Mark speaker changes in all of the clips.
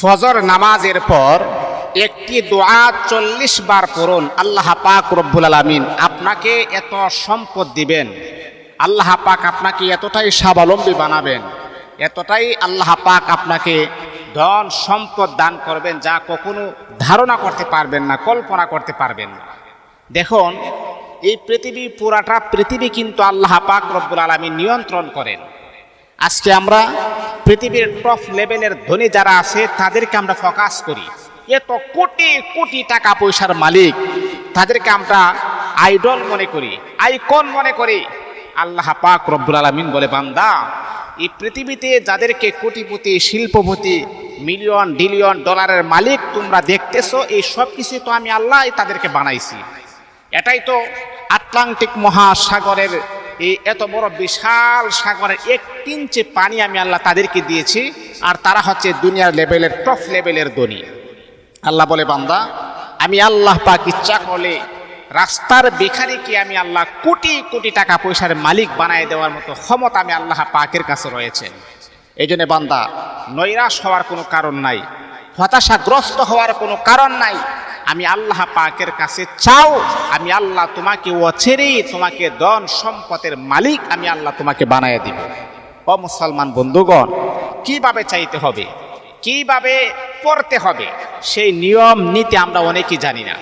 Speaker 1: ফজর নামাজের পর একটি দোয়া চল্লিশ বার পড়ুন, আল্লাহ পাক রব্বুল আলমিন আপনাকে এত সম্পদ দিবেন। আল্লাহ পাক আপনাকে এতটাই স্বাবলম্বী বানাবেন, এতটাই আল্লাহ পাক আপনাকে ধন সম্পদ দান করবেন যা কখনো ধারণা করতে পারবেন না, কল্পনা করতে পারবেন না। দেখুন, এই পৃথিবী পুরাটা পৃথিবী কিন্তু আল্লাহ পাক রব্বুল আলমী নিয়ন্ত্রণ করেন। আজকে আমরা পৃথিবীর টপ লেভেলের ধনী যারা আছে, তাদেরকে আমরা ফোকাস করি। এত কোটি কোটি টাকা পয়সার মালিক, তাদেরকে আমরা আইডল মনে করি আইকন মনে করি। আল্লাহ পাক রব্বুল আলমিন বলে, বান্দা, এই পৃথিবীতে যাদেরকে কোটিপতি, শিল্পপতি মিলিয়ন ডিলিয়ন ডলারের মালিক তোমরা দেখতেছো, এই সব কিছু তো আমি আল্লাহ তাদেরকে বানাইছি। এটাই তো আটলান্টিক মহাসাগরের এই এত বড় বিশাল সাগরের এক ইঞ্চি পানি আমি আল্লাহ তাদেরকে দিয়েছি, আর তারা হচ্ছে দুনিয়ার লেভেলের টপ লেভেলের ধনী। আল্লাহ বলে, বান্দা, আমি আল্লাহ পাক ইচ্ছা করলে রাস্তার বেখারিকে আমি আল্লাহ কোটি কোটি টাকা পয়সার মালিক বানায় দেওয়ার মতো ক্ষমতা আমি আল্লাহ পাকের কাছে রয়েছে। এই জন্য বান্দা, নৈরাশ হওয়ার কোনো কারণ নাই, হতাশাগ্রস্ত হওয়ার কোনো কারণ নাই আমি আল্লাহ পাকের কাছে চাও, আমি আল্লাহ তোমাকে অছেরেই তোমাকে ধন সম্পদের মালিক, আমি আল্লাহ তোমাকে বানায় দিব। ও মুসলমান বন্ধুগণ, কীভাবে চাইতে হবে? কীভাবে পড়তে হবে? সেই নিয়ম, নীতি আমরা অনেকেই জানি না।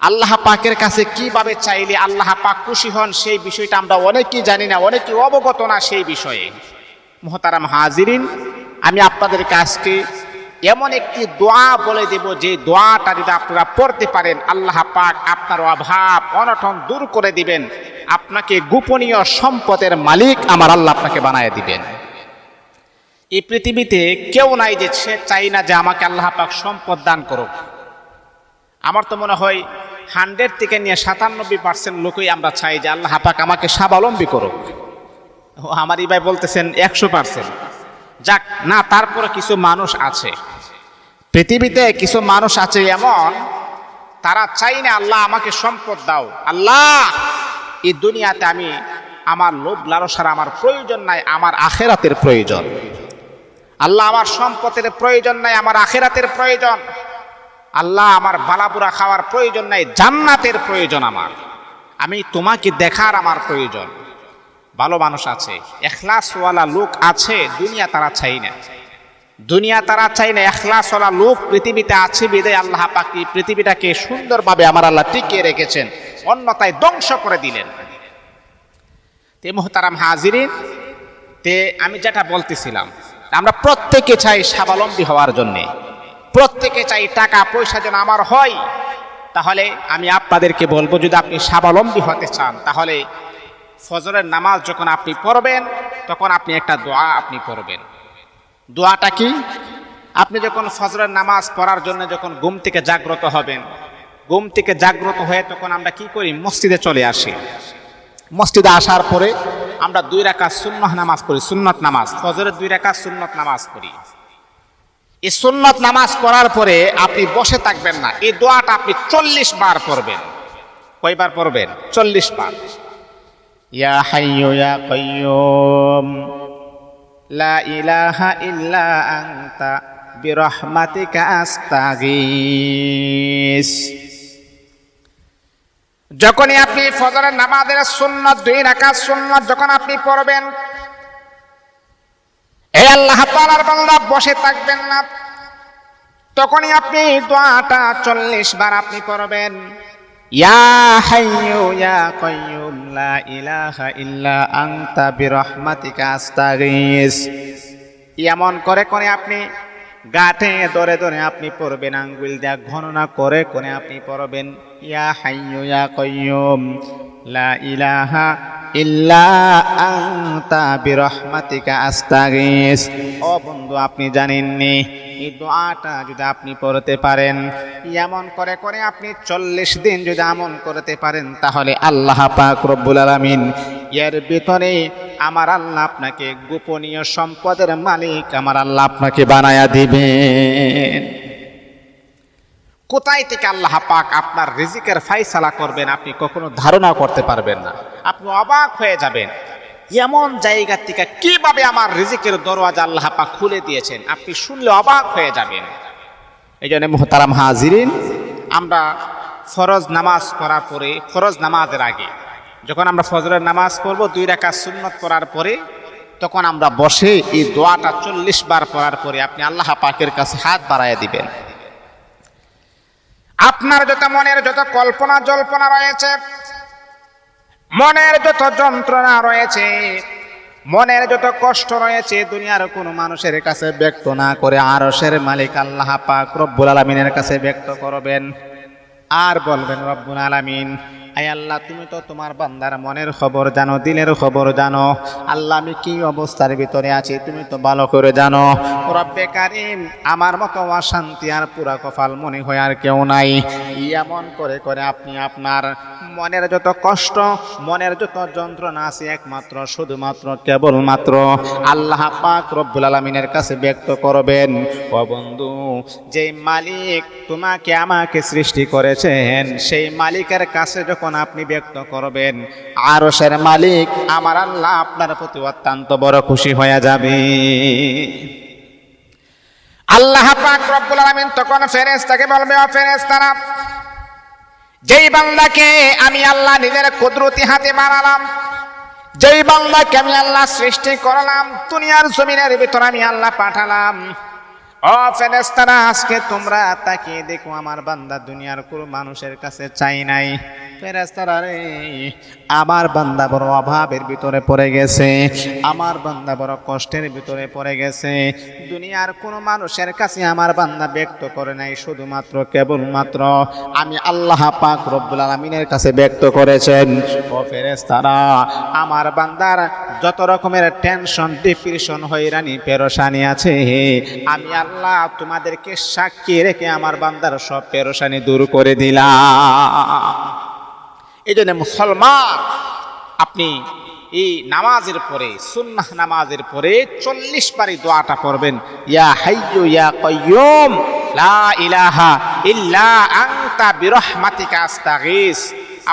Speaker 1: আল্লাহ পাকের কাছে কীভাবে চাইলে আল্লাহ পাক খুশি হন, সেই বিষয়টা আমরা অনেকেই জানি না, অনেকেই অবগত না সেই বিষয়ে। মোহতারাম হাজিরিন, আমি আপনাদের কাছকে এমন একটি দোয়া বলে দেব যে দোয়াটা যদি আপনারা পড়তে পারেন, আল্লাহ পাক আপনার অভাব, অনটন দূর করে দিবেন। আপনাকে গোপনীয় সম্পদের মালিক আমার আল্লাহ আপনাকে বানায় দিবেন। এই পৃথিবীতে কেউ নাই যে সে চাই না যে আমাকে আল্লাহ পাক সম্পদ দান করুক। আমার তো মনে হয় হান্ড্রেড থেকে নিয়ে সাতানব্বই পার্সেন্ট লোকই আমরা চাই যে আল্লাহ পাক আমাকে স্বাবলম্বী করুক। আমার ভাই বলতেছেন একশো পার্সেন্ট। যাক, না, তারপরে কিছু মানুষ আছে। পৃথিবীতে কিছু মানুষ আছে এমন, তারা চাই না আল্লাহ আমাকে সম্পদ দাও। আল্লাহ, এই দুনিয়াতে আমি আমার লোভ লালসার আমার প্রয়োজন নাই, আমার আখেরাতের প্রয়োজন। আল্লাহ আমার সম্পদের প্রয়োজন নাই, আমার আখেরাতের প্রয়োজন। আল্লাহ আমার বালাপুরা খাওয়ার প্রয়োজন নাই, জান্নাতের প্রয়োজন আমার। আমি তোমাকে দেখার আমার প্রয়োজন। ভালো মানুষ আছে। এখলাসওয়ালা লোক আছে, দুনিয়া তারা চাই না। দুনিয়া তারা চাই না, এখলাসওয়ালা লোক পৃথিবীতে আছে বিদায় আল্লাহ পাকি পৃথিবীটাকে সুন্দরভাবে আমার আল্লাহ টিকিয়ে রেখেছেন অন্যতায় ধ্বংস করে দিলেন। তে মোহতারাম হাজিরিন, তে আমি যেটা বলতেছিলাম, আমরা প্রত্যেকে চাই স্বাবলম্বী হওয়ার জন্যে। প্রত্যেকে চাই টাকা পয়সা যেন আমার হয়। তাহলে আমি আপনাদেরকে বলব, যদি আপনি স্বাবলম্বী হতে চান, তাহলে ফজরের নামাজ যখন আপনি পড়বেন, তখন আপনি একটা দোয়া আপনি পড়বেন। দোয়াটা কি? আপনি যখন ফজরের নামাজ পড়ার জন্য যখন ঘুম থেকে জাগ্রত হবেন, ঘুম থেকে জাগ্রত হয়ে তখন আমরা কি করি? মসজিদে চলে আসি। মসজিদে আসার পরে আমরা দুই রাখা সুন্নত নামাজ পড়ি, সুন্নত নামাজ, ফজরের দুই রাখা সুন্নত নামাজ পড়ি। এই সুন্নত নামাজ পড়ার পরে আপনি বসে থাকবেন না। এই দোয়াটা আপনি চল্লিশ বার পড়বেন। কয়বার পড়বেন? চল্লিশ বার। ইয়া হাইয়ু ইয়া কাইয়ুম লা ইলাহা ইল্লা আনতা বিরহমাতিকা আস্তাগীস যখনই আপনি ফজরের নামাজের সুন্নত, দুই রাকাত সুন্নত যখন আপনি পড়বেন এই আল্লাহ বসে থাকবেন না। তখনই আপনি দোয়াটা চল্লিশ বার আপনি পড়বেন। ইয়া হাইয়ু, ইয়া কাইয়ুম, লা ইলাহা ইল্লা আনতা বিরহমাতিকা আস্তাগীস। এমন করে করে আপনি গাঠে ধরে ধরে আপনি পড়বেন আঙ্গুল দিয়া গণনা করে করে আপনি পড়বেন ইয়া হাইয়ু, ইয়া কাইয়ুম, লা ইলাহা ইল্লা আনতা বিরহমাতিকা আস্তাগীস। ও বন্ধু, আপনি জানেননি এই দোয়াটা যদি আপনি পড়তে পারেন, এমন করে করে আপনি চল্লিশ দিন যদি আমন করতে পারেন, তাহলে আল্লাহ পাক রব্বুল আলামিন এর ভিতরে আমার আল্লাহ আপনাকে গোপনীয় সম্পদের মালিক, আমার আল্লাহ আপনাকে বানায়া দিবেন। কোথায় থেকে আল্লাহ পাক আপনার রিজিকের ফাইসালা করবেন, আপনি কখনো ধারণা করতে পারবেন না। আপনি অবাক হয়ে যাবেন। এমন জায়গা থেকে কীভাবে আমার রিজিকের দরওয়াজা আল্লাহ পাক খুলে দিয়েছেন? আপনি শুনলে অবাক হয়ে যাবেন। এই জন্য মোহতারাম হাজিরিন, আমরা ফরজ নামাজ পড়ার পরে, ফরজ নামাজের আগে, যখন আমরা ফজরের নামাজ পড়ব, দুই রাকাত সুন্নত পড়ার পরে, তখন আমরা বসে এই দোয়াটা চল্লিশ বার পড়ার পরে আপনি আল্লাহ পাকের কাছে হাত বাড়ায় দিবেন। আপনার যত মনের যত কল্পনা জল্পনা রয়েছে মনের যত যন্ত্রণা রয়েছে, মনের যত কষ্ট রয়েছে, দুনিয়ার কোনো মানুষের কাছে ব্যক্ত না করে আরসের মালিক আল্লাহ পাক রব্বুল আলমিনের কাছে ব্যক্ত করবেন। আর বলবেন, রব্বুল আলামিন আয় আল্লাহ, তুমি তো তোমার বান্দার মনের খবর জানো, দিলের খবর জানো। আল্লাহ, আমি কি অবস্থার ভিতরে আছি, তুমি তো ভালো করে জানো। রব্বে কারিম, আমার মতো অশান্তি আর পুরা কপাল মনে হয় আর কেউ নাই। এমন করে করে আপনি আপনার মনের যত কষ্ট, মনের যত যন্ত্রণা আছে একমাত্র, শুধুমাত্র, কেবলমাত্র আল্লাহ পাক রব্বুল আলমিনের কাছে ব্যক্ত করবেন। ও বন্ধু, যেই মালিক তোমাকে আমাকে সৃষ্টি করেছেন, সেই মালিকের কাছে যখন আপনি ব্যক্ত করবেন, আরশের মালিক আমার আল্লাহ আপনার প্রতি অত্যন্ত বড় খুশি হয়ে যাবে। আল্লাহ পাক রব্বুল আলামিন তখন ফেরেশতাকে বলবে, ও ফেরেশতারা, যেই বান্দাকে আমি আল্লাহ নিজের কুদরতি হাতে বানালাম, যেই বান্দাকে আমি আল্লাহ সৃষ্টি করলাম, দুনিয়ার জমিনের ভিতর আমি আল্লাহ পাঠালাম। ও ফেরেস্তারা আজকে তোমরা তাকিয়ে দেখো, আমার বান্দা দুনিয়ার কোনো মানুষের কাছে চাই নাই। আমার বান্দা বড় অভাবের ভিতরে পড়ে গেছে, আমার বান্দা বড় কষ্টের ভিতরে পড়ে গেছে। দুনিয়ার কোনো মানুষের কাছে আমার বান্দা ব্যক্ত করে নাই, শুধুমাত্র কেবলমাত্র আমি আল্লাহ পাক রব্বুল আলমিনের কাছে ব্যক্ত করেছেন। ও ফেরেস্তারা আমার বান্দার যত রকমের টেনশন, ডিপ্রেশন, হয়রানি পেরোসানি আছে, আমি আল্লাহ তোমাদেরকে সাক্ষী রেখে আমার বান্দার সব পেরোসানি দূর করে দিলাম। এই জন্য মুসলমান, আপনি এই নামাজের পরে, সুন্নাহ নামাজের পরে চল্লিশ পারি দোয়াটা পড়বেন। ইয়া হাইয়ু ইয়া কয়্যুম লা ইলাহা ইল্লা আনতা বিরহমাতিকা আস্তাগীস।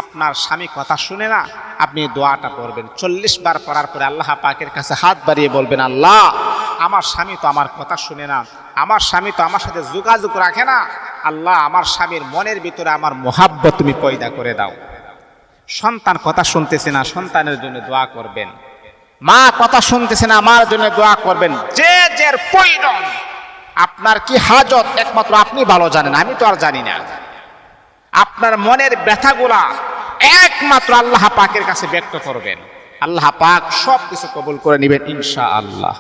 Speaker 1: আপনার স্বামী কথা শুনে না, আপনি দোয়াটা পড়বেন। চল্লিশ বার পড়ার পরে আল্লাহ পাকের কাছে হাত বাড়িয়ে বলবেন, আল্লাহ, আমার স্বামী তো আমার কথা শুনে না, আমার স্বামী তো আমার সাথে যোগাযোগ রাখে না। আল্লাহ, আমার স্বামীর মনের ভিতরে আমার মোহাব্বত তুমি পয়দা করে দাও। সন্তান কথা শুনতেছে না, সন্তানের জন্য দোয়া করবেন। মা কথা শুনতেছে না আমার জন্য দোয়া করবেন। যে যে প্রয়োজন আপনার কি হাজত একমাত্র আপনি ভালো জানেন, আমি তো আর জানি না। আপনার মনের ব্যথাগুলা একমাত্র আল্লাহ পাকের কাছে ব্যক্ত করবেন। আল্লাহ পাক সব কিছু কবুল করে নেবেন ইনশা আল্লাহ